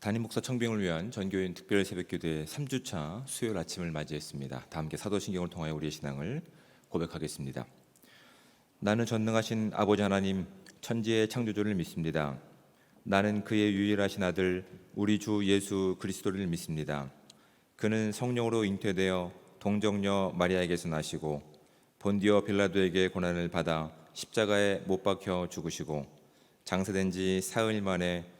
담임 목사 청빙을 위한 전교인 특별 새벽기도의 3주차 수요일 아침을 맞이했습니다. 다 함께 사도신경을 통하여 우리의 신앙을 고백하겠습니다. 나는 전능하신 아버지 하나님 천지의 창조주를 믿습니다. 나는 그의 유일하신 아들 우리 주 예수 그리스도를 믿습니다. 그는 성령으로 잉태되어 동정녀 마리아에게서 나시고 본디오 빌라도에게 고난을 받아 십자가에 못 박혀 죽으시고 장사된 지 사흘 만에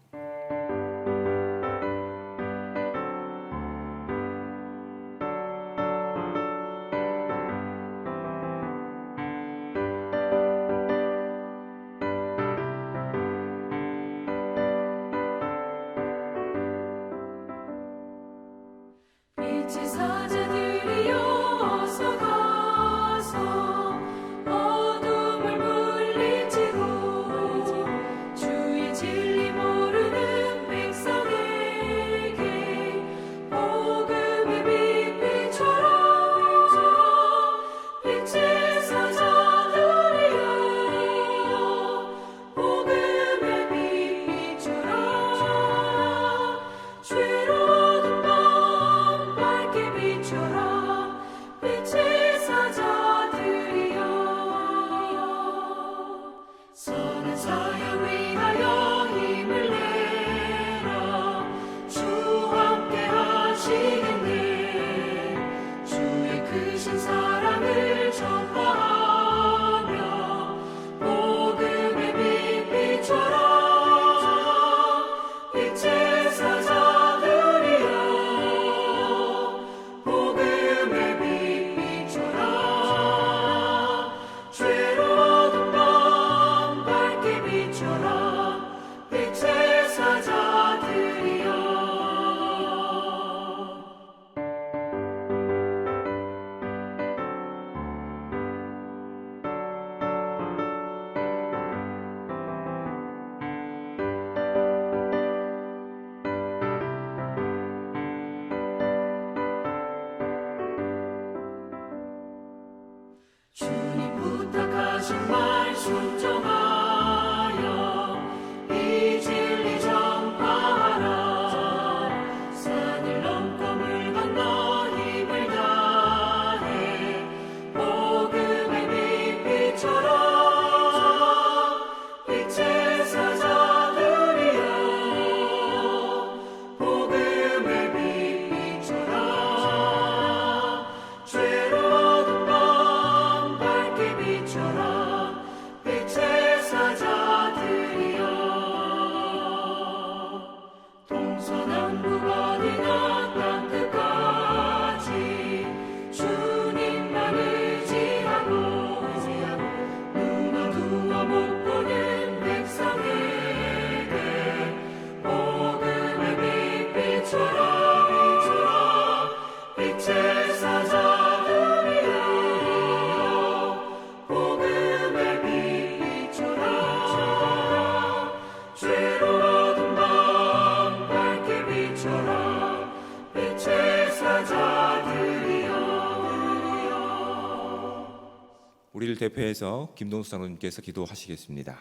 대표해서 김동수 장로님께서 기도하시겠습니다.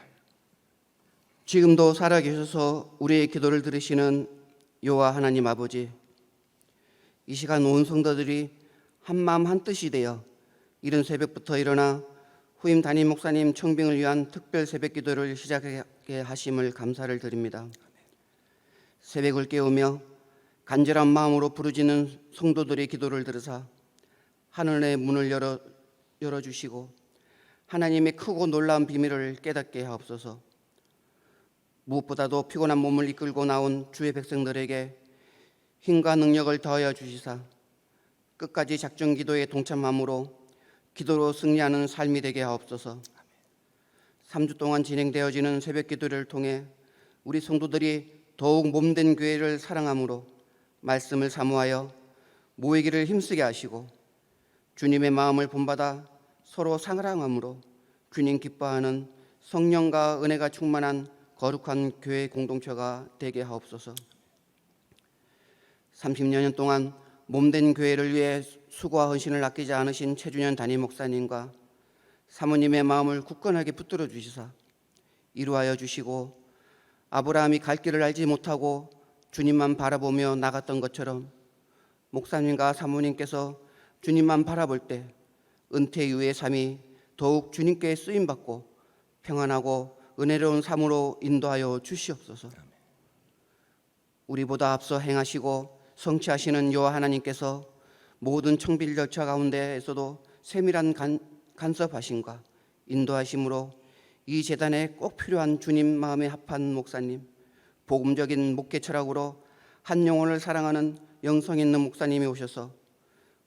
지금도 살아계셔서 우리의 기도를 들으시는 여호와 하나님 아버지 이 시간 온 성도들이 한 마음 한 뜻이 되어 이른 새벽부터 일어나 후임 담임 목사님 청빙을 위한 특별 새벽 기도를 시작하게 하심을 감사를 드립니다. 새벽을 깨우며 간절한 마음으로 부르짖는 성도들의 기도를 들으사 하늘의 문을 열어 열어 주시고 하나님의 크고 놀라운 비밀을 깨닫게 하옵소서. 무엇보다도 피곤한 몸을 이끌고 나온 주의 백성들에게 힘과 능력을 더하여 주시사 끝까지 작정 기도에 동참함으로 기도로 승리하는 삶이 되게 하옵소서. 3주 동안 진행되어지는 새벽 기도를 통해 우리 성도들이 더욱 몸된 교회를 사랑함으로 말씀을 사모하여 모이기를 힘쓰게 하시고 주님의 마음을 본받아 서로 사랑함으로 주님 기뻐하는 성령과 은혜가 충만한 거룩한 교회 공동체가 되게 하옵소서. 30년 동안 몸된 교회를 위해 수고와 헌신을 아끼지 않으신 최준현 담임 목사님과 사모님의 마음을 굳건하게 붙들어 주시사 이루하여 주시고 아브라함이 갈 길을 알지 못하고 주님만 바라보며 나갔던 것처럼 목사님과 사모님께서 주님만 바라볼 때 은퇴 이후의 삶이 더욱 주님께 쓰임 받고 평안하고 은혜로운 삶으로 인도하여 주시옵소서. 우리보다 앞서 행하시고 성취하시는 여호와 하나님께서 모든 청빌 절차 가운데에서도 세밀한 간, 간섭하심과 인도하심으로 이 재단에 꼭 필요한 주님 마음에 합한 목사님, 복음적인 목회 철학으로 한 영혼을 사랑하는 영성 있는 목사님이 오셔서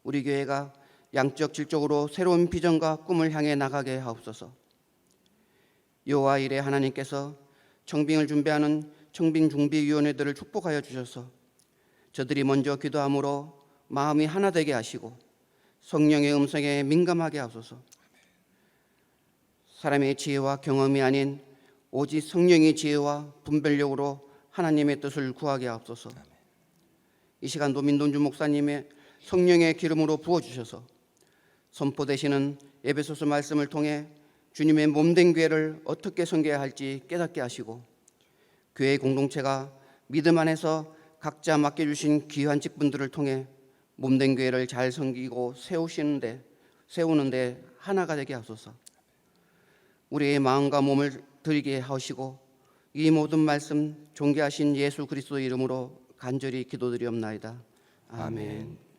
우리 교회가 양적 질적으로 새로운 비전과 꿈을 향해 나가게 하옵소서. 여호와 일에 하나님께서 청빙을 준비하는 청빙 준비 위원회들을 축복하여 주셔서 저들이 먼저 기도함으로 마음이 하나 되게 하시고 성령의 음성에 민감하게 하소서. 사람의 지혜와 경험이 아닌 오직 성령의 지혜와 분별력으로 하나님의 뜻을 구하게 하옵소서. 이 시간 노민돈주 목사님의 성령의 기름으로 부어 주셔서 선포되시는 에베소서 말씀을 통해 주님의 몸된 교회를 어떻게 섬겨야 할지 깨닫게 하시고 교회 공동체가 믿음 안에서 각자 맡겨주신 귀한 직분들을 통해 몸된 교회를 잘 섬기고 세우시는데 세우는데 하나가 되게 하소서. 우리의 마음과 몸을 드리게 하시고 이 모든 말씀 존귀하신 예수 그리스도 이름으로 간절히 기도드리옵나이다. 아멘.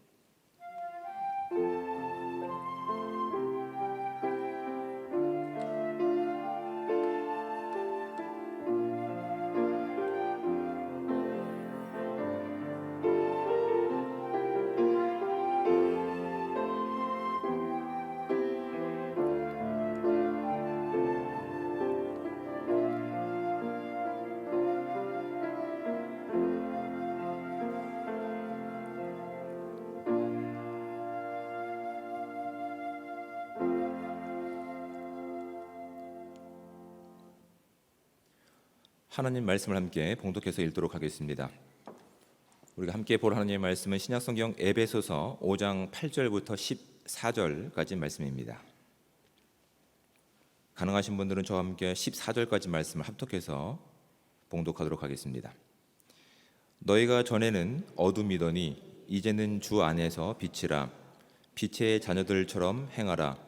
하나님 말씀을 함께 봉독해서 읽도록 하겠습니다. 우리가 함께 볼 하나님의 말씀은 신약성경 에베소서 5장 8절부터 14절까지 말씀입니다. 가능하신 분들은 저와 함께 14절까지 말씀을 합독해서 봉독하도록 하겠습니다. 너희가 전에는 어둠이더니 이제는 주 안에서 빛이라 빛의 자녀들처럼 행하라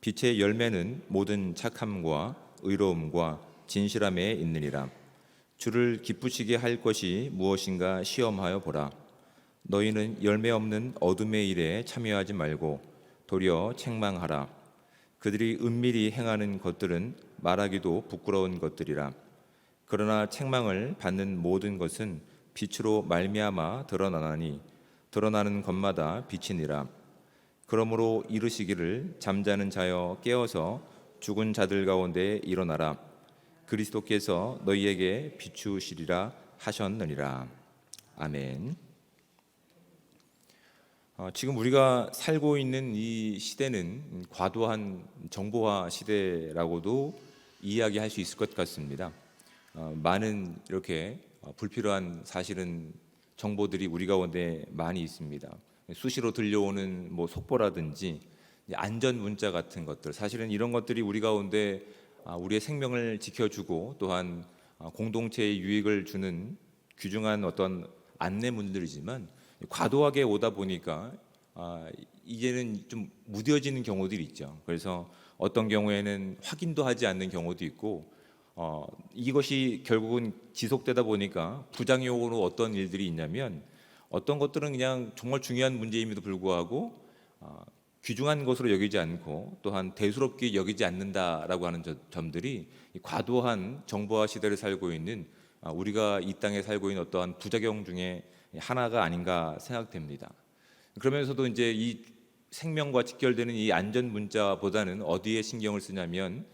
빛의 열매는 모든 착함과 의로움과 진실함에 있느니라 주를 기쁘시게 할 것이 무엇인가 시험하여 보라. 너희는 열매 없는 어둠의 일에 참여하지 말고 도리어 책망하라. 그들이 은밀히 행하는 것들은 말하기도 부끄러운 것들이라. 그러나 책망을 받는 모든 것은 빛으로 말미암아 드러나나니 드러나는 것마다 빛이니라. 그러므로 이르시기를 잠자는 자여 깨어서 죽은 자들 가운데 일어나라 그리스도께서 너희에게 비추시리라 하셨느니라 아멘. 어, 지금 우리가 살고 있는 이 시대는 과도한 정보화 시대라고도 이야기할 수 있을 것 같습니다. 어, 많은 이렇게 어, 불필요한 사실은 정보들이 우리 가운데 많이 있습니다. 수시로 들려오는 뭐 속보라든지 안전 문자 같은 것들 사실은 이런 것들이 우리 가운데 아, 우리의 생명을 지켜주고 또한 아, 공동체의 유익을 주는 귀중한 어떤 안내문들이지만 과도하게 오다 보니까 아, 이제는 좀 무뎌지는 경우들이 있죠. 그래서 어떤 경우에는 확인도 하지 않는 경우도 있고 어, 이것이 결국은 지속되다 보니까 부작용으로 어떤 일들이 있냐면 어떤 것들은 그냥 정말 중요한 문제임에도 불구하고 어, 귀중한 것으로 여기지 않고 또한 대수롭게 여기지 않는다라고 하는 저- 점들이 이 과도한 정보화 시대를 살고 있는 아, 우리가 이 땅에 살고 있는 어떠한 부작용 중에 하나가 아닌가 생각됩니다. 그러면서도 이제 이 생명과 직결되는 이 안전 문자보다는 어디에 신경을 쓰냐면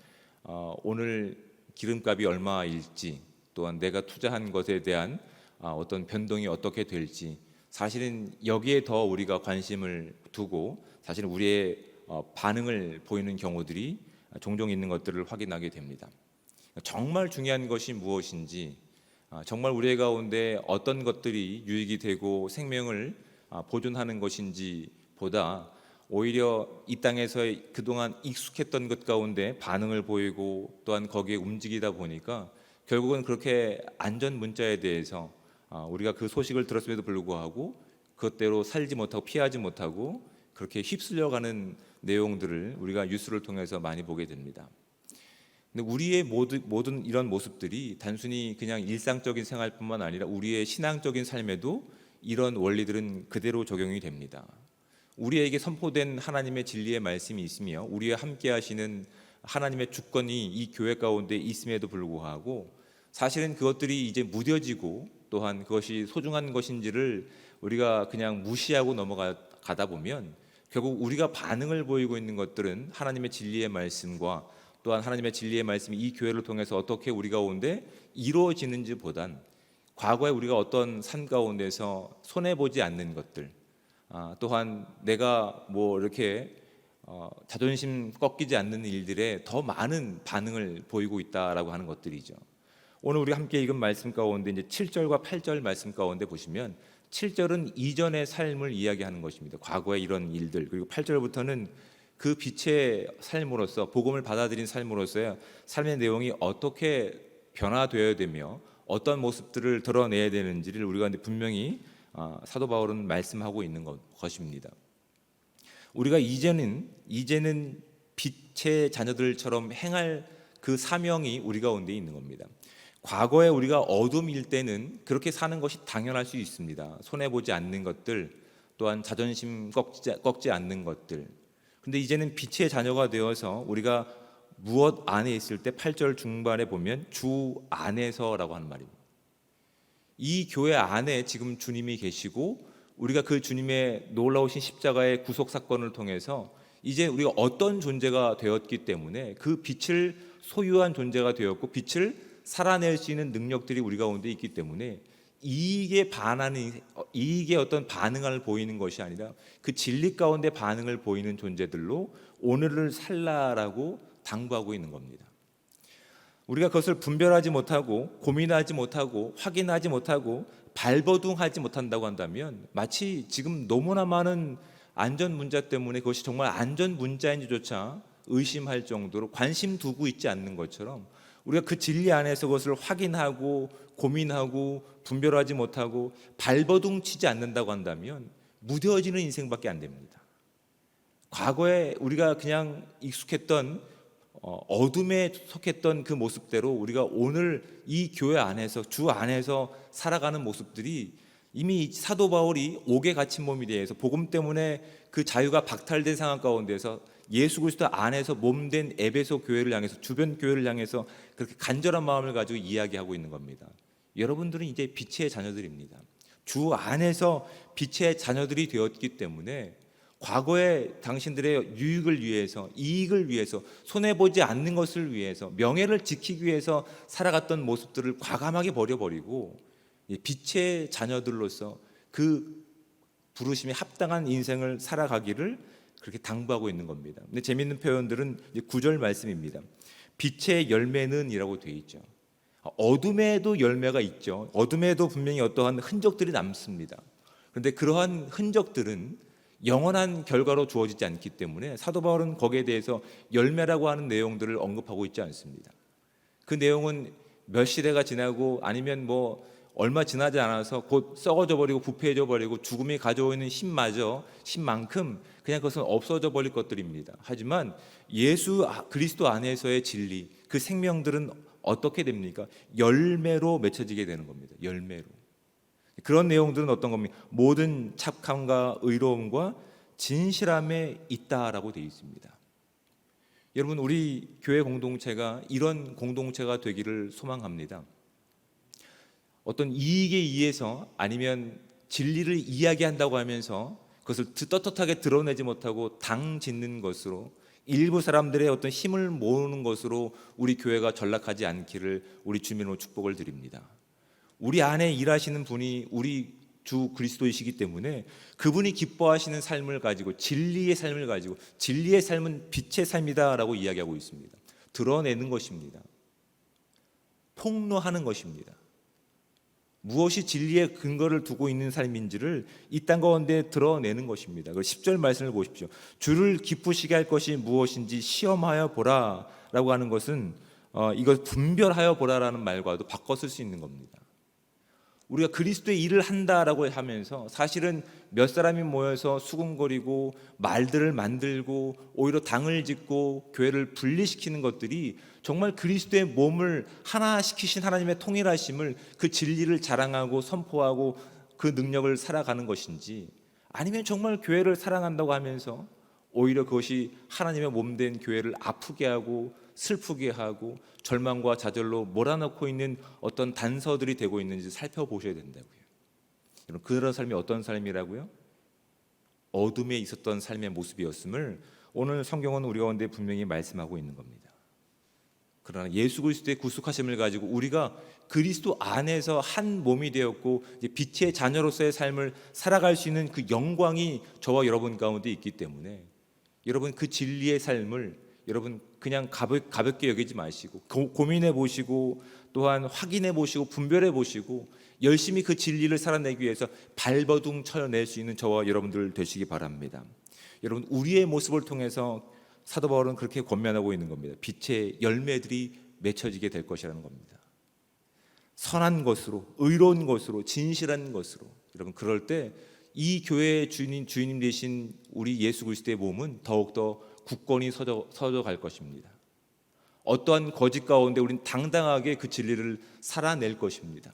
어, 오늘 기름값이 얼마일지 또한 내가 투자한 것에 대한 아, 어떤 변동이 어떻게 될지 사실은 여기에 더 우리가 관심을 두고 사실은 우리의 어, 반응을 보이는 경우들이 종종 있는 것들을 확인하게 됩니다. 정말 중요한 것이 무엇인지, 아, 정말 우리 가운데 어떤 것들이 유익이 되고 생명을 아, 보존하는 것인지 보다 오히려 이 땅에서 그동안 익숙했던 것 가운데 반응을 보이고 또한 거기에 움직이다 보니까 결국은 그렇게 안전 문자에 대해서 아, 우리가 그 소식을 들었음에도 불구하고 그것대로 살지 못하고 피하지 못하고 그렇게 휩쓸려가는 내용들을 우리가 뉴스를 통해서 많이 보게 됩니다. 근데 우리의 모든, 모든 이런 모습들이 단순히 그냥 일상적인 생활뿐만 아니라 우리의 신앙적인 삶에도 이런 원리들은 그대로 적용이 됩니다. 우리에게 선포된 하나님의 진리의 말씀이 있으며 우리와 함께 하시는 하나님의 주권이 이 교회 가운데 있음에도 불구하고 사실은 그것들이 이제 무뎌지고 또한 그것이 소중한 것인지를 우리가 그냥 무시하고 넘어가다 보면 결국 우리가 반응을 보이고 있는 것들은 하나님의 진리의 말씀과 또한 하나님의 진리의 말씀이 이 교회를 통해서 어떻게 우리 가운데 이루어지는지 보단 과거에 우리가 어떤 삶 가운데서 손해 보지 않는 것들 아, 또한 내가 뭐 이렇게 어, 자존심 꺾이지 않는 일들에 더 많은 반응을 보이고 있다라고 하는 것들이죠. 오늘 우리 함께 읽은 말씀 가운데 이제 7절과 8절 말씀 가운데 보시면 7절은 이전의 삶을 이야기하는 것입니다. 과거의 이런 일들 그리고 8절부터는 그 빛의 삶으로서 복음을 받아들인 삶으로서의 삶의 내용이 어떻게 변화되어야 되며 어떤 모습들을 드러내야 되는지를 우리가 분명히 아, 사도 바울은 말씀하고 있는 것, 것입니다. 우리가 이제는 이제는 빛의 자녀들처럼 행할 그 사명이 우리 가운데 있는 겁니다. 과거에 우리가 어둠일 때는 그렇게 사는 것이 당연할 수 있습니다. 손해 보지 않는 것들, 또한 자존심 꺾지, 꺾지 않는 것들. 근데 이제는 빛의 자녀가 되어서 우리가 무엇 안에 있을 때 8절 중반에 보면 주 안에서라고 하는 말입니다. 이 교회 안에 지금 주님이 계시고 우리가 그 주님의 놀라우신 십자가의 구속 사건을 통해서 이제 우리가 어떤 존재가 되었기 때문에 그 빛을 소유한 존재가 되었고 빛을 살아낼 수 있는 능력들이 우리 가운데 있기 때문에 이익에 반하는 이익에 어떤 반응을 보이는 것이 아니라 그 진리 가운데 반응을 보이는 존재들로 오늘을 살라라고 당부하고 있는 겁니다. 우리가 그것을 분별하지 못하고 고민하지 못하고 확인하지 못하고 발버둥하지 못한다고 한다면 마치 지금 너무나 많은 안전 문자 때문에 그것이 정말 안전 문자인지조차 의심할 정도로 관심 두고 있지 않는 것처럼 우리가 그 진리 안에서 그것을 확인하고 고민하고 분별하지 못하고 발버둥 치지 않는다고 한다면 무뎌지는 인생밖에 안 됩니다. 과거에 우리가 그냥 익숙했던 어, 어둠에 속했던 그 모습대로 우리가 오늘 이 교회 안에서 주 안에서 살아가는 모습들이 이미 사도 바울이 옥에 갇힌 몸에 대해서 복음 때문에 그 자유가 박탈된 상황 가운데서 예수 그리스도 안에서 몸된 에베소 교회를 향해서 주변 교회를 향해서 그렇게 간절한 마음을 가지고 이야기하고 있는 겁니다. 여러분들은 이제 빛의 자녀들입니다. 주 안에서 빛의 자녀들이 되었기 때문에 과거에 당신들의 유익을 위해서 이익을 위해서 손해 보지 않는 것을 위해서 명예를 지키기 위해서 살아갔던 모습들을 과감하게 버려버리고 빛의 자녀들로서 그 부르심에 합당한 인생을 살아가기를 그렇게 당부하고 있는 겁니다. 근데 재밌는 표현들은 구절 말씀입니다. 빛의 열매는이라고 되어 있죠. 어둠에도 열매가 있죠. 어둠에도 분명히 어떠한 흔적들이 남습니다. 그런데 그러한 흔적들은 영원한 결과로 주어지지 않기 때문에 사도 바울은 거기에 대해서 열매라고 하는 내용들을 언급하고 있지 않습니다. 그 내용은 몇 시대가 지나고 아니면 뭐 얼마 지나지 않아서 곧 썩어져 버리고 부패해져 버리고 죽음이 가져오는 힘마저 힘만큼 그냥 그것은 없어져 버릴 것들입니다. 하지만 예수 아, 그리스도 안에서의 진리 그 생명들은 어떻게 됩니까? 열매로 맺혀지게 되는 겁니다. 열매로. 그런 내용들은 어떤 겁니까? 모든 착함과 의로움과 진실함에 있다라고 되어 있습니다. 여러분 우리 교회 공동체가 이런 공동체가 되기를 소망합니다. 어떤 이익에 의해서 아니면 진리를 이야기한다고 하면서 그것을 떳떳하게 드러내지 못하고 당 짓는 것으로 일부 사람들의 어떤 힘을 모으는 것으로 우리 교회가 전락하지 않기를 우리 주민으로 축복을 드립니다. 우리 안에 일하시는 분이 우리 주 그리스도이시기 때문에 그분이 기뻐하시는 삶을 가지고 진리의 삶을 가지고 진리의 삶은 빛의 삶이다라고 이야기하고 있습니다. 드러내는 것입니다. 폭로하는 것입니다. 무엇이 진리의 근거를 두고 있는 삶인지를 이 땅 가운데 드러내는 것입니다. 그 10절 말씀을 보십시오. 주를 기쁘시게 할 것이 무엇인지 시험하여 보라라고 하는 것은 어, 이걸 분별하여 보라라는 말과도 바꿔 쓸 수 있는 겁니다. 우리가 그리스도의 일을 한다라고 하면서 사실은 몇 사람이 모여서 수군거리고 말들을 만들고 오히려 당을 짓고 교회를 분리시키는 것들이 정말 그리스도의 몸을 하나 시키신 하나님의 통일하심을 그 진리를 자랑하고 선포하고 그 능력을 살아가는 것인지 아니면 정말 교회를 사랑한다고 하면서 오히려 그것이 하나님의 몸 된 교회를 아프게 하고 슬프게 하고 절망과 좌절로 몰아넣고 있는 어떤 단서들이 되고 있는지 살펴보셔야 된다고요. 여러분 그런 삶이 어떤 삶이라고요? 어둠에 있었던 삶의 모습이었음을 오늘 성경은 우리 가운데 분명히 말씀하고 있는 겁니다. 그러나 예수 그리스도의 구속하심을 가지고 우리가 그리스도 안에서 한 몸이 되었고 빛의 자녀로서의 삶을 살아갈 수 있는 그 영광이 저와 여러분 가운데 있기 때문에 여러분 그 진리의 삶을 여러분 그냥 가볍, 가볍게 여기지 마시고 고, 고 민해 보시고 또한 확인해 보시고 분별해 보시고 열심히 그 진리를 살아내기 위해서 발버둥 쳐낼 수 있는 저와 여러분들 되시기 바랍니다. 여러분 우리의 모습을 통해서 사도 바울은 그렇게 권면하고 있는 겁니다. 빛의 열매들이 맺혀지게 될 것이라는 겁니다. 선한 것으로, 의로운 것으로, 진실한 것으로. 여러분 그럴 때 이 교회의 주인 주인님 되신 우리 예수 그리스도의 몸은 더욱 더 굳건히 서져 서져 갈 것입니다. 어떠한 거짓 가운데 우리는 당당하게 그 진리를 살아낼 것입니다.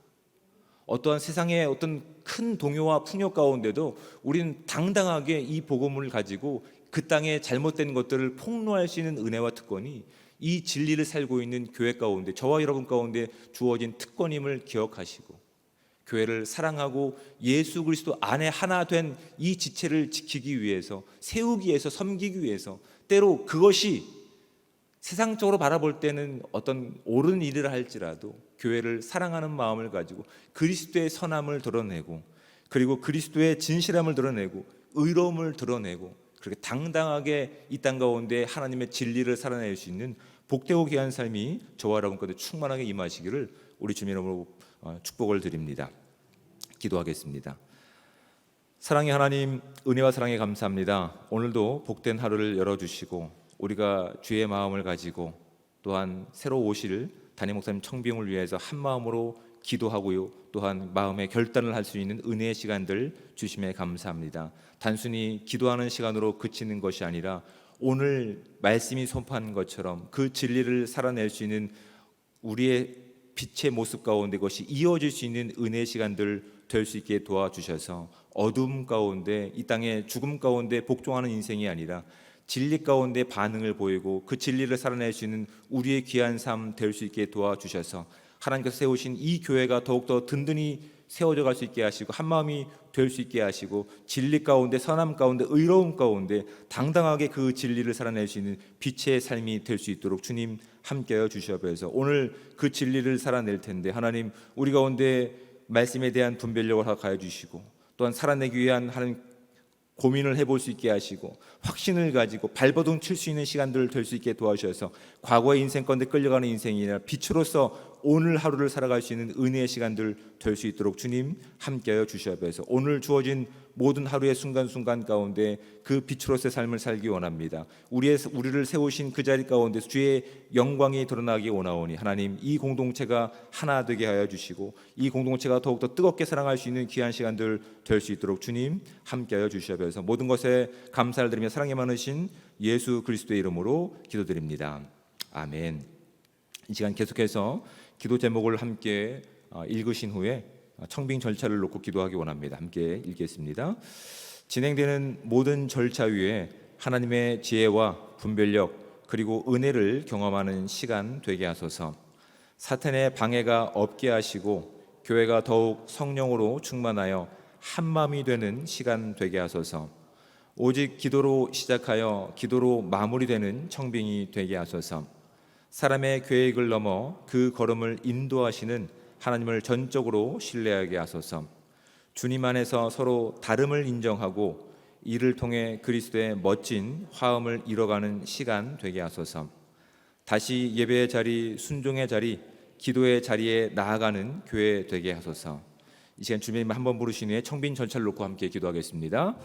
어떠한 세상의 어떤 큰 동요와 풍요 가운데도 우리는 당당하게 이 복음을 가지고 그 땅에 잘못된 것들을 폭로할 수 있는 은혜와 특권이 이 진리를 살고 있는 교회 가운데 저와 여러분 가운데 주어진 특권임을 기억하시고 교회를 사랑하고 예수 그리스도 안에 하나 된 이 지체를 지키기 위해서 세우기 위해서 섬기기 위해서 때로 그것이 세상적으로 바라볼 때는 어떤 옳은 일을 할지라도 교회를 사랑하는 마음을 가지고 그리스도의 선함을 드러내고 그리고 그리스도의 진실함을 드러내고 의로움을 드러내고 그렇게 당당하게 이 땅 가운데 하나님의 진리를 살아낼 수 있는 복되고 귀한 삶이 저와 여러분 가운데 충만하게 임하시기를 우리 주님 이름으로 어, 축복을 드립니다. 기도하겠습니다. 사랑의 하나님, 은혜와 사랑에 감사합니다. 오늘도 복된 하루를 열어주시고 우리가 주의 마음을 가지고 또한 새로 오실 담임 목사님 청빙을 위해서 한 마음으로 기도하고요. 또한 마음의 결단을 할 수 있는 은혜의 시간들 주심에 감사합니다. 단순히 기도하는 시간으로 그치는 것이 아니라 오늘 말씀이 선포한 것처럼 그 진리를 살아낼 수 있는 우리의 빛의 모습 가운데 그것이 이어질 수 있는 은혜의 시간들 될 수 있게 도와주셔서 어둠 가운데 이 땅의 죽음 가운데 복종하는 인생이 아니라 진리 가운데 반응을 보이고 그 진리를 살아낼 수 있는 우리의 귀한 삶 될 수 있게 도와주셔서 하나님께서 세우신 이 교회가 더욱더 든든히 세워져 갈 수 있게 하시고 한 마음이 될 수 있게 하시고 진리 가운데 선함 가운데 의로움 가운데 당당하게 그 진리를 살아낼 수 있는 빛의 삶이 될 수 있도록 주님 함께하여 주시옵소서. 오늘 그 진리를 살아낼 텐데 하나님 우리 가운데 말씀에 대한 분별력을 허락하여 주시고 또한 살아내기 위한 하나님 고민을 해볼 수 있게 하시고 확신을 가지고 발버둥 칠 수 있는 시간들을 될 수 있게 도와주셔서 과거의 인생 건데 끌려가는 인생이 아니라 빛으로서 오늘 하루를 살아갈 수 있는 은혜의 시간들 될 수 있도록 주님 함께하여 주시옵소서. 오늘 주어진 모든 하루의 순간순간 가운데 그 빛으로서의 삶을 살기 원합니다. 우리의 우리를 세우신 그 자리 가운데 주의 영광이 드러나기 원하오니 하나님 이 공동체가 하나 되게 하여 주시고 이 공동체가 더욱더 뜨겁게 사랑할 수 있는 귀한 시간들 될 수 있도록 주님 함께하여 주시옵소서. 모든 것에 감사를 드리며 사랑이 많으신 예수 그리스도의 이름으로 기도드립니다. 아멘. 이 시간 계속해서 기도 제목을 함께 어, 읽으신 후에 청빙 절차를 놓고 기도하기 원합니다. 함께 읽겠습니다. 진행되는 모든 절차 위에 하나님의 지혜와 분별력 그리고 은혜를 경험하는 시간 되게 하소서. 사탄의 방해가 없게 하시고 교회가 더욱 성령으로 충만하여 한 마음이 되는 시간 되게 하소서. 오직 기도로 시작하여 기도로 마무리되는 청빙이 되게 하소서. 사람의 계획을 넘어 그 걸음을 인도하시는 하나님을 전적으로 신뢰하게 하소서. 주님 안에서 서로 다름을 인정하고 이를 통해 그리스도의 멋진 화음을 이뤄가는 시간 되게 하소서. 다시 예배의 자리, 순종의 자리, 기도의 자리에 나아가는 교회 되게 하소서. 이 시간 주님 한번 부르신 후에 청빈 전차를 놓고 함께 기도하겠습니다.